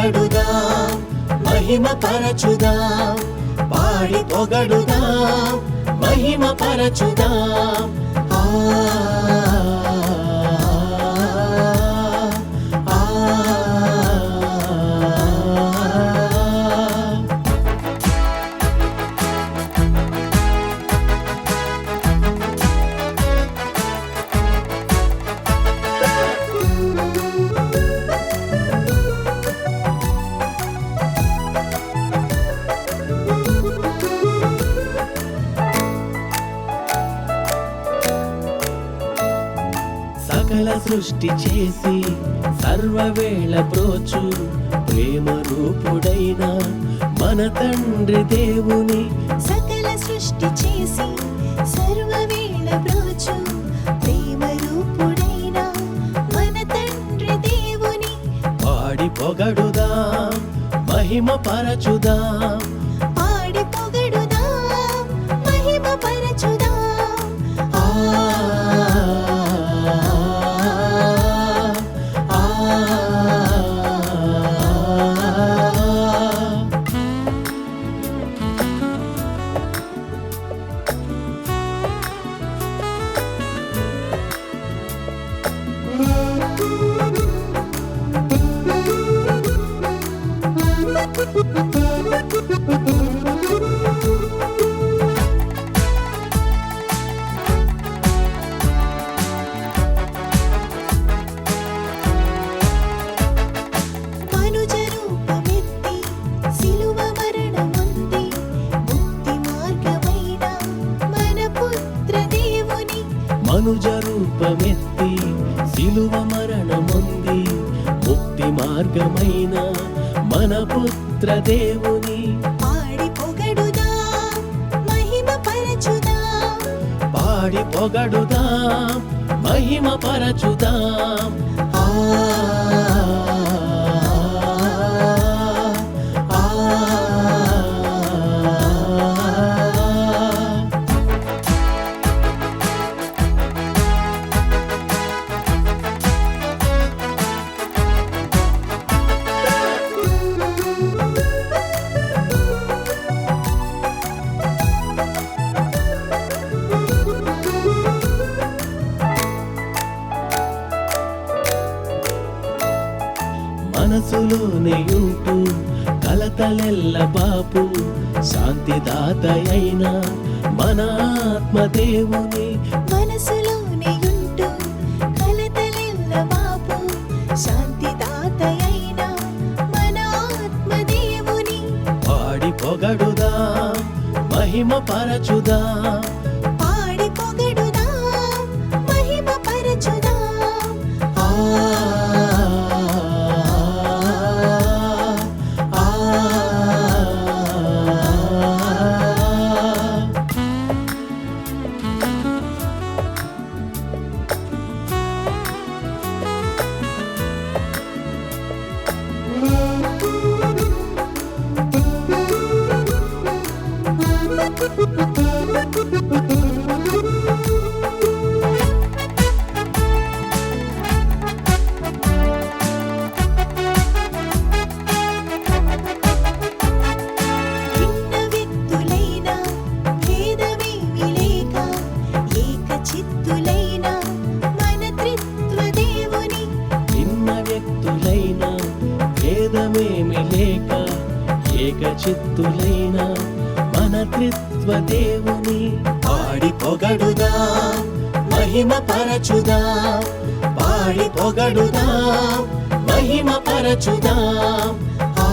పొగడుదా మహిమ పరచుదా పాడి పొగడుదా మహిమ పరచుదా. ఆ సకల సృష్టి చేసి సర్వవేళ బ్రోచు ప్రేమ రూపుడైన మన తండ్రి దేవుని సకల సృష్టి చేసి సర్వవేళ బ్రోచు ప్రేమ రూపుడైన మన తండ్రి దేవుని పాడి పొగడుదాం మహిమ పరచుదాం. పాడి పొగడుదాం మహిమ పరచుదాం. ఆ, మనుజ రూపమెత్తి సిలువ మరణమొంది ముక్తి మార్గమైన మన పుత్ర దేవుని మనుజ రూపమెత్తి సిలువ మరణముంది ముక్తి మార్గమైన మన పుత్ర దేవుని పాడి పొగడుదాం మహిమ పరచుదాం? పాడి పొగడుదాం మహిమ పరచుదాం. ఆ, మనసులోనే ఉంటూ కలతలెల్ల బాపు శాంతిదాత అయిన మన ఆత్మదేవుని మనసులోనే ఉంటూ కలతలెల్ల బాపు శాంతిదాత అయిన మన ఆత్మదేవుని పాడి పొగడుదాం మహిమ పరచుదాం? పాడి పొగడుదాం మహిమ పరచుదాం? ఆ, భేదమేమి లేక ఏక చిత్తులైన మన త్రిత్వ దేవుని పాడి పొగడుదా మహిమ పరచుదా పాడి పొగడుదా మహిమ పరచుదా. ఆ